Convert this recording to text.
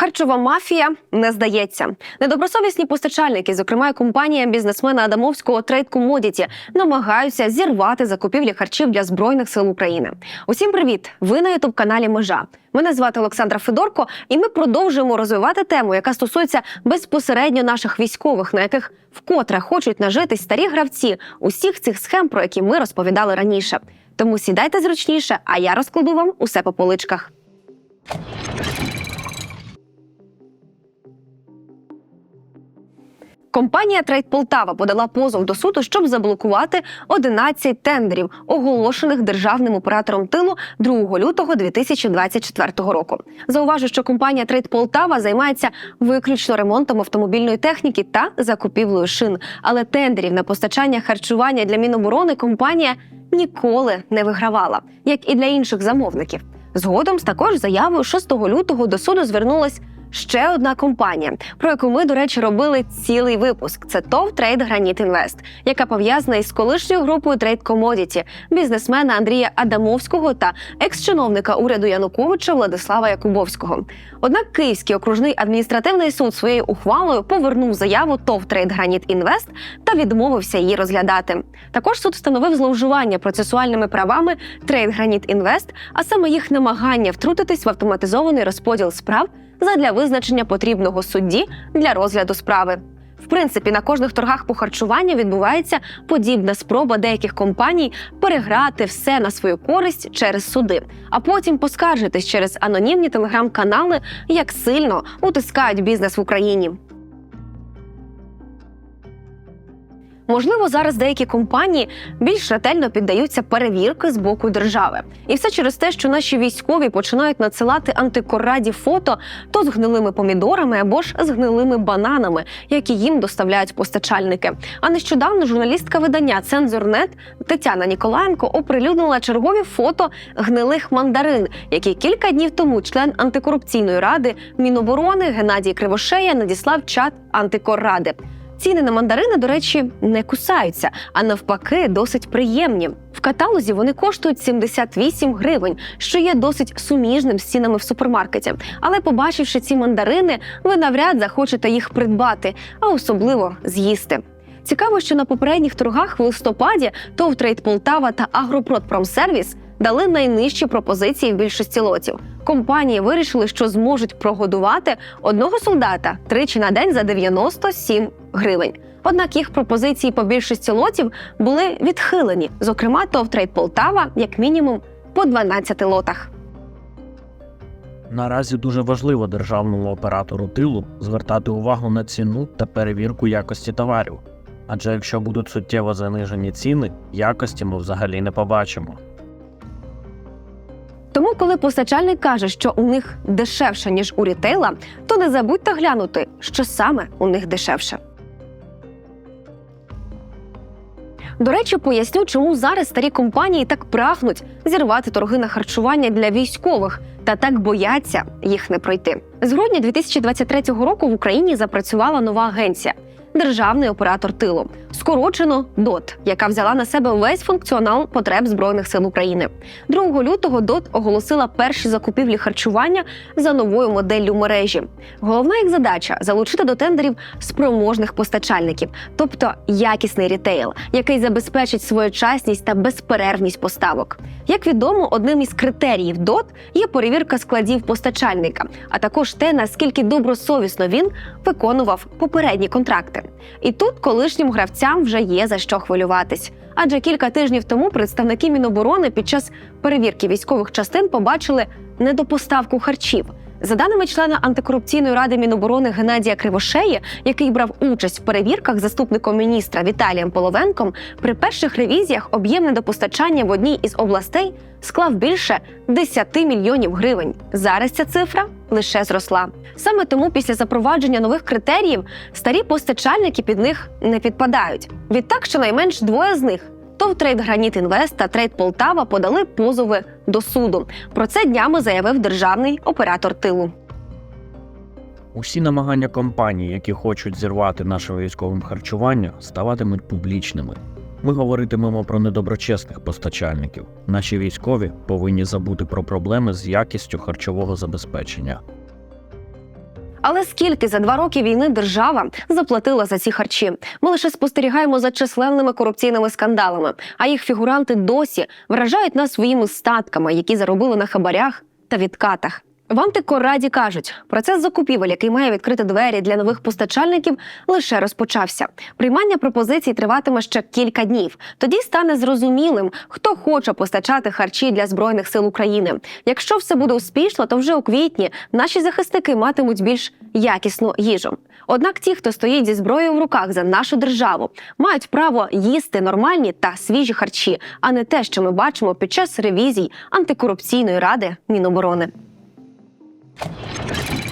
Харчова мафія не здається. Недобросовісні постачальники, зокрема і компанія бізнесмена Адамовського Trade Commodity, намагаються зірвати закупівлі харчів для збройних сил України. Усім привіт! Ви на ютуб каналі Межа. Мене звати Олександра Федорко, і ми продовжуємо розвивати тему, яка стосується безпосередньо наших військових, на яких вкотре хочуть нажитись старі гравці усіх цих схем, про які ми розповідали раніше. Тому сідайте зручніше, а я розкладу вам усе по поличках. Компанія Трейд Полтава подала позов до суду, щоб заблокувати 11 тендерів, оголошених державним оператором тилу 2 лютого 2024 року. Зауважу, що компанія Трейд Полтава займається виключно ремонтом автомобільної техніки та закупівлею шин. Але тендерів на постачання харчування для Міноборони компанія ніколи не вигравала, як і для інших замовників. Згодом з також заявою 6 лютого до суду звернулась ще одна компанія, про яку ми, до речі, робили цілий випуск. Це ТОВ Трейд Граніт Інвест, яка пов'язана із колишньою групою Трейд Комодіті, бізнесмена Андрія Адамовського та екс-чиновника уряду Януковича Владислава Якубовського. Однак Київський окружний адміністративний суд своєю ухвалою повернув заяву ТОВ Трейд Граніт Інвест та відмовився її розглядати. Також суд встановив зловживання процесуальними правами Трейд Граніт Інвест, а саме їх намагання втрутитись в автоматизований розподіл справ задля визначення потрібного судді для розгляду справи. В принципі, на кожних торгах по харчуванню відбувається подібна спроба деяких компаній переграти все на свою користь через суди, а потім поскаржитись через анонімні телеграм-канали, як сильно утискають бізнес в Україні. Можливо, зараз деякі компанії більш ретельно піддаються перевірки з боку держави, і все через те, що наші військові починають надсилати антикорраді фото то з гнилими помідорами або ж з гнилими бананами, які їм доставляють постачальники. А нещодавно журналістка видання Цензорнет Тетяна Ніколаєнко оприлюднила чергові фото гнилих мандарин, які кілька днів тому член антикорупційної ради Міноборони Геннадій Кривошея надіслав чат антикорради. Ціни на мандарини, до речі, не кусаються, а навпаки, досить приємні. В каталозі вони коштують 78 гривень, що є досить суміжним з цінами в супермаркеті. Але побачивши ці мандарини, ви навряд захочете їх придбати, а особливо з'їсти. Цікаво, що на попередніх торгах в листопаді ТОВ Трейд Полтава та Агропродпромсервіс дали найнижчі пропозиції в більшості лотів. Компанії вирішили, що зможуть прогодувати одного солдата тричі на день за 97 гривень. Однак їх пропозиції по більшості лотів були відхилені, зокрема, ТОВ Трейд Полтава, як мінімум, по 12 лотах. Наразі дуже важливо державному оператору тилу звертати увагу на ціну та перевірку якості товарів. Адже якщо будуть суттєво занижені ціни, якості ми взагалі не побачимо. Тому, коли постачальник каже, що у них дешевше ніж у рітейла, то не забудьте глянути, що саме у них дешевше. До речі, поясню, чому зараз старі компанії так прагнуть зірвати торги на харчування для військових та так бояться їх не пройти. З грудня 2023 року в Україні запрацювала нова агенція державний оператор тилу, скорочено ДОТ, яка взяла на себе весь функціонал потреб збройних сил України. 2 лютого ДОТ оголосила перші закупівлі харчування за новою моделлю мережі. Головна їх задача залучити до тендерів спроможних постачальників, тобто якісний рітейл, який забезпечить своєчасність та безперервність поставок. Як відомо, одним із критеріїв ДОТ є перевірка складів постачальника, а також те, наскільки добросовісно він виконував попередні контракти. І тут колишнім гравцям вже є за що хвилюватись. Адже кілька тижнів тому представники Міноборони під час перевірки військових частин побачили недопоставку харчів. За даними члена антикорупційної ради Міноборони Геннадія Кривошеї, який брав участь в перевірках заступником міністра Віталієм Половенком, при перших ревізіях об'єм недопостачання в одній із областей склав більше 10 мільйонів гривень. Зараз ця цифра лише зросла. Саме тому після запровадження нових критеріїв старі постачальники під них не підпадають. Відтак, щонайменш двоє з них. ТОВ Трейд Граніт Інвест та Трейд Полтава подали позови до суду. Про це днями заявив державний оператор тилу. Усі намагання компаній, які хочуть зірвати наше військовим харчування, ставатимуть публічними. Ми говоритимемо про недоброчесних постачальників. Наші військові повинні забути про проблеми з якістю харчового забезпечення. Але скільки за два роки війни держава заплатила за ці харчі? Ми лише спостерігаємо за численними корупційними скандалами, а їх фігуранти досі вражають нас своїми статками, які заробили на хабарях та відкатах. В антикораді кажуть, процес закупівель, який має відкрити двері для нових постачальників, лише розпочався. Приймання пропозицій триватиме ще кілька днів. Тоді стане зрозумілим, хто хоче постачати харчі для збройних сил України. Якщо все буде успішно, то вже у квітні наші захисники матимуть більш якісну їжу. Однак ті, хто стоїть зі зброєю в руках за нашу державу, мають право їсти нормальні та свіжі харчі, а не те, що ми бачимо під час ревізій антикорупційної ради Міноборони. you